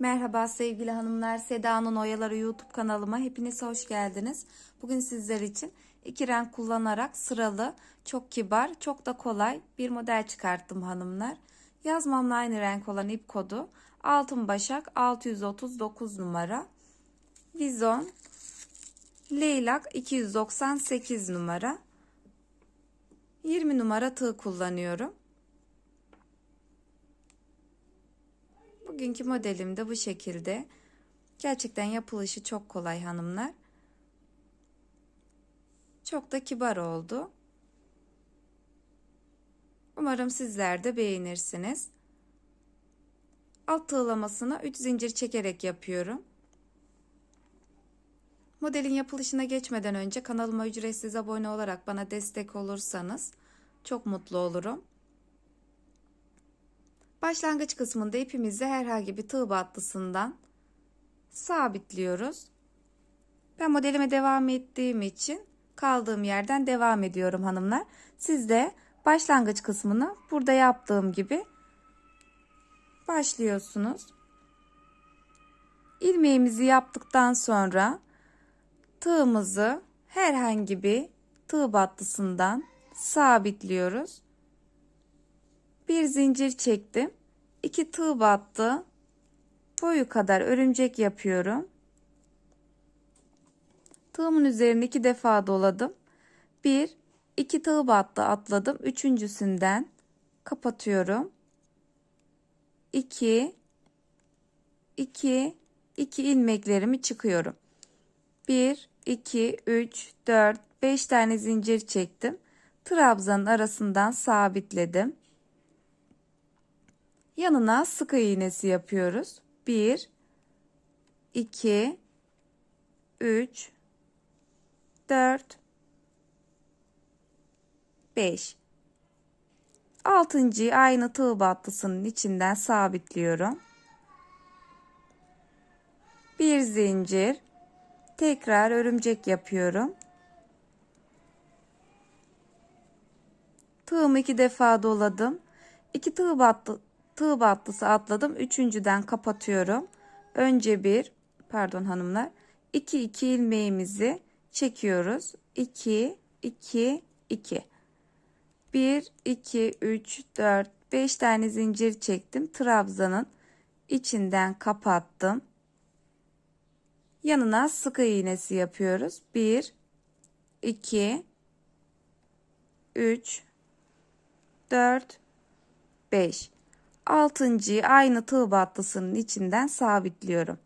Merhaba sevgili hanımlar. Seda'nın Oyaları YouTube kanalıma hepiniz hoş geldiniz. Bugün sizler için iki renk kullanarak sıralı, çok kibar, çok da kolay bir model çıkarttım hanımlar. Yazmamla aynı renk olan ip kodu Altın Başak 639 numara. Vizon Leylak 298 numara. 20 numara tığ kullanıyorum. Bugünkü modelim de bu şekilde. Gerçekten yapılışı çok kolay hanımlar. Çok da kibar oldu. Umarım sizler de beğenirsiniz. Alt tığlamasını 3 zincir çekerek yapıyorum. Modelin yapılışına geçmeden önce kanalıma ücretsiz abone olarak bana destek olursanız çok mutlu olurum. Başlangıç kısmında ipimizi herhangi bir tığ battısından sabitliyoruz. Ben modelime devam ettiğim için kaldığım yerden devam ediyorum hanımlar. Siz de başlangıç kısmını burada yaptığım gibi başlıyorsunuz. İlmeğimizi yaptıktan sonra tığımızı herhangi bir tığ battısından sabitliyoruz. Bir zincir çektim. 2 tığ battı. Boyu kadar örümcek yapıyorum. Tığımın üzerine iki defa doladım. Bir, iki tığ battı atladım. Üçüncüsünden kapatıyorum. 2 2 2 ilmeklerimi çıkıyorum. 1 2 3 4 5 tane zincir çektim. Trabzanın arasından sabitledim. Yanına sık iğnesi yapıyoruz. 1 2 3 4 5 Altıncıyı aynı tığ battısının içinden sabitliyorum. Bir zincir tekrar örümcek yapıyorum. Tığımı iki defa doladım. İki tığ battı tığ battısı atladım. Üçüncüden kapatıyorum. Önce bir pardon hanımlar 2 2 ilmeğimizi çekiyoruz. 2 2 2 1 2 3 4 5 tane zincir çektim. Trabzanın içinden kapattım. Yanına sık iğnesi yapıyoruz. 1 2 3 4 5 altıncıyı aynı tığ battısının içinden sabitliyorum.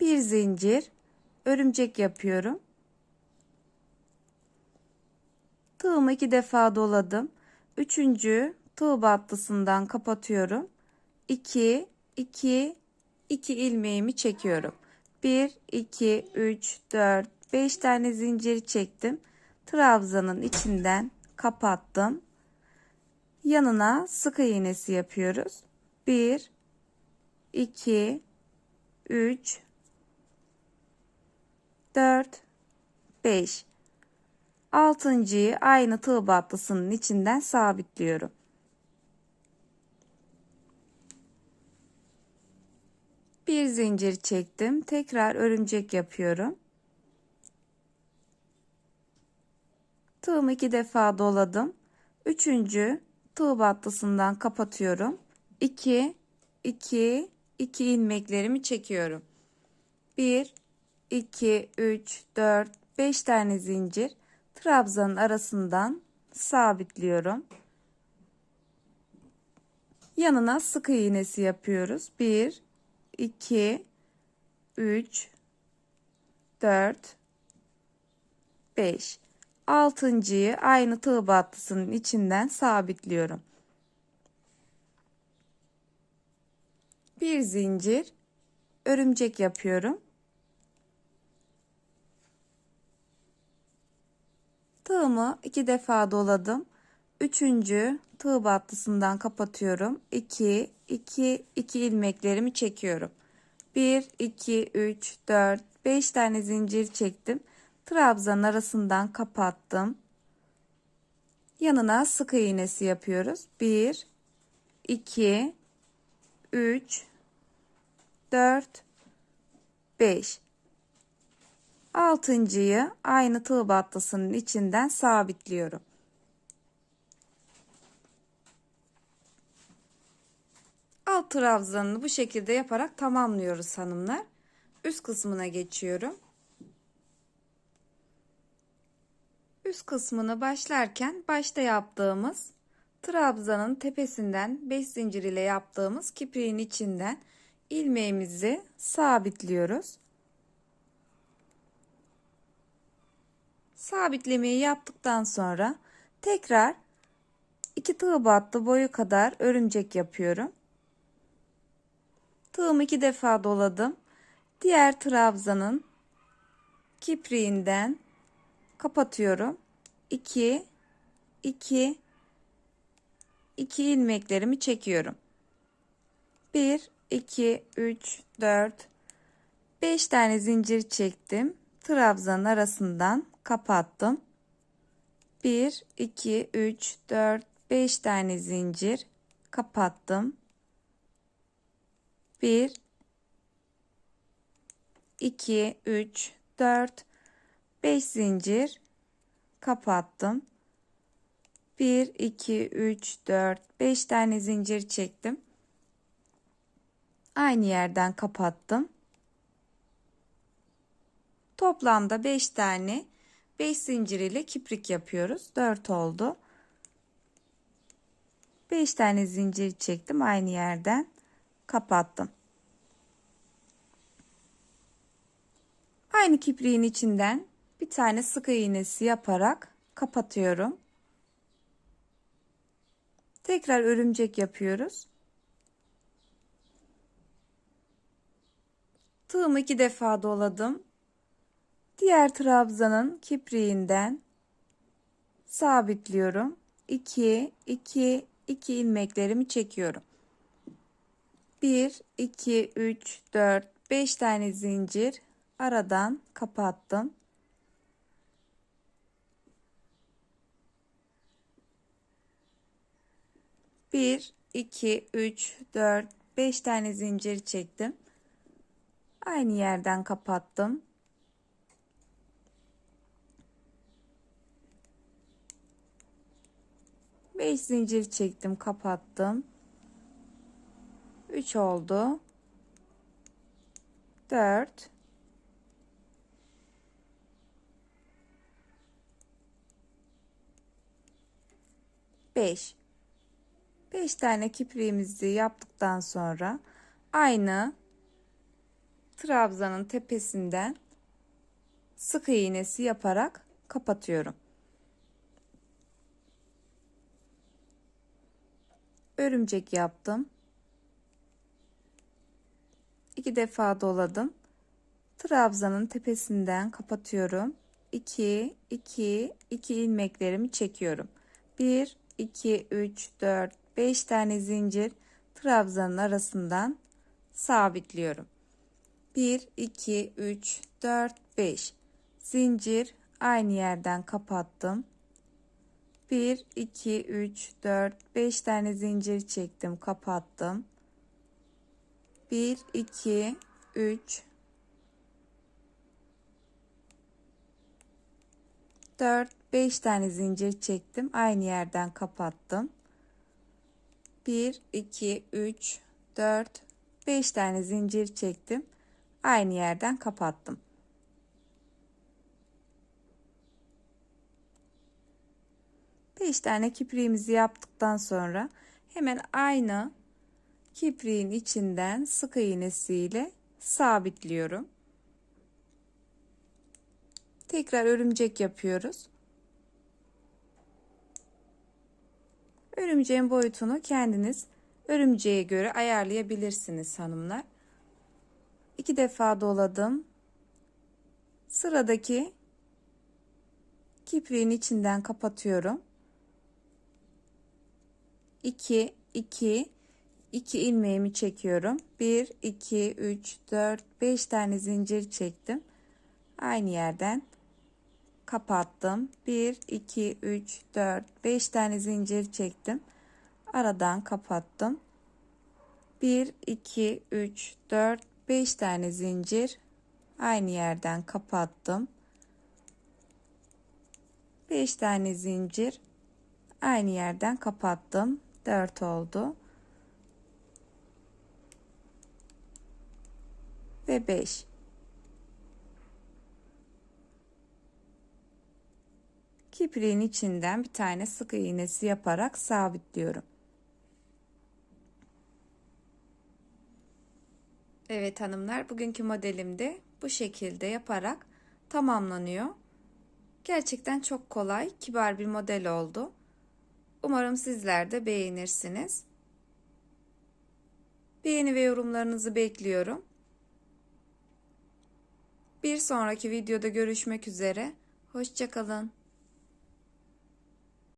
Bir zincir örümcek yapıyorum. Tığımı iki defa doladım. Üçüncü tığ battısından kapatıyorum. 2 2 2 ilmeğimi çekiyorum. 1 2 3 4 5 tane zincir çektim. Trabzanın içinden kapattım yanına sık iğnesi yapıyoruz. 1 2 3 4 5 altıncıyı aynı tığ battısının içinden sabitliyorum. Bir zincir çektim. Tekrar örümcek yapıyorum. Tığımı iki defa doladım. Üçüncü tığ battısından kapatıyorum. 2 2 2 ilmeklerimi çekiyorum. 1 2 3 4 5 tane zincir trabzanın arasından sabitliyorum. Yanına sık iğnesi yapıyoruz. 1 2 3 4 5 altıncıyı aynı tığ battısının içinden sabitliyorum. Bir zincir örümcek yapıyorum. Tığımı iki defa doladım. Üçüncü tığ battısından kapatıyorum. 2 2 2 ilmeklerimi çekiyorum. 1 2 3 4 5 tane zincir çektim trabzan arasından kapattım. Yanına sık iğnesi yapıyoruz. 1 2 3 4 5 Altıncıyı aynı tığ battısının içinden sabitliyorum. Alt trabzanını bu şekilde yaparak tamamlıyoruz hanımlar. Üst kısmına geçiyorum. Üst kısmını başlarken başta yaptığımız trabzanın tepesinden 5 zincir ile yaptığımız kipriğin içinden ilmeğimizi sabitliyoruz. Sabitlemeyi yaptıktan sonra tekrar iki tığ battı boyu kadar örümcek yapıyorum. Tığımı iki defa doladım. Diğer trabzanın kipriğinden kapatıyorum. 2 2 2 ilmeklerimi çekiyorum. 1 2 3 4 5 tane zincir çektim. Trabzanın arasından kapattım. 1 2 3 4 5 tane zincir kapattım. 1 2 3 4 5 zincir kapattım. 1 2 3 4 5 tane zincir çektim. Aynı yerden kapattım. Toplamda 5 tane 5 zincir ile kiprik yapıyoruz. 4 oldu. 5 tane zincir çektim aynı yerden kapattım. Aynı kipriğin içinden bir tane sık iğnesi yaparak kapatıyorum. Tekrar örümcek yapıyoruz. Tığımı iki defa doladım. Diğer trabzanın kipriğinden sabitliyorum. 2 2 2 ilmeklerimi çekiyorum. 1 2 3 4 5 tane zincir aradan kapattım. Bir, iki, üç, dört, beş tane zincir çektim. Aynı yerden kapattım. 5 zincir çektim kapattım 3 oldu 4 5 5 tane kipriğimizi yaptıktan sonra aynı trabzanın tepesinden sık iğnesi yaparak kapatıyorum. örümcek yaptım. İki defa doladım. Trabzanın tepesinden kapatıyorum. 2 2 2 ilmeklerimi çekiyorum. 1 2 3 4 5 tane zincir trabzanın arasından sabitliyorum. 1 2 3 4 5 zincir aynı yerden kapattım. 1 2 3 4 5 tane zincir çektim kapattım 1 2 3 4 5 tane zincir çektim aynı yerden kapattım 1 2 3 4 5 tane zincir çektim aynı yerden kapattım 5 tane kipriğimizi yaptıktan sonra hemen aynı kipriğin içinden sık iğnesiyle sabitliyorum. Tekrar örümcek yapıyoruz. Örümceğin boyutunu kendiniz örümceğe göre ayarlayabilirsiniz hanımlar. İki defa doladım. Sıradaki kipriğin içinden kapatıyorum. 2 2 2 ilmeğimi çekiyorum. 1 2 3 4 5 tane zincir çektim. Aynı yerden kapattım. 1 2 3 4 5 tane zincir çektim. aradan kapattım. 1 2 3 4 5 tane zincir aynı yerden kapattım. 5 tane zincir aynı yerden kapattım. 4 oldu. Ve 5. Kipriğin içinden bir tane sık iğnesi yaparak sabitliyorum. Evet hanımlar bugünkü modelimde bu şekilde yaparak tamamlanıyor. Gerçekten çok kolay, kibar bir model oldu. Umarım sizler de beğenirsiniz. Beğeni ve yorumlarınızı bekliyorum. Bir sonraki videoda görüşmek üzere. Hoşçakalın.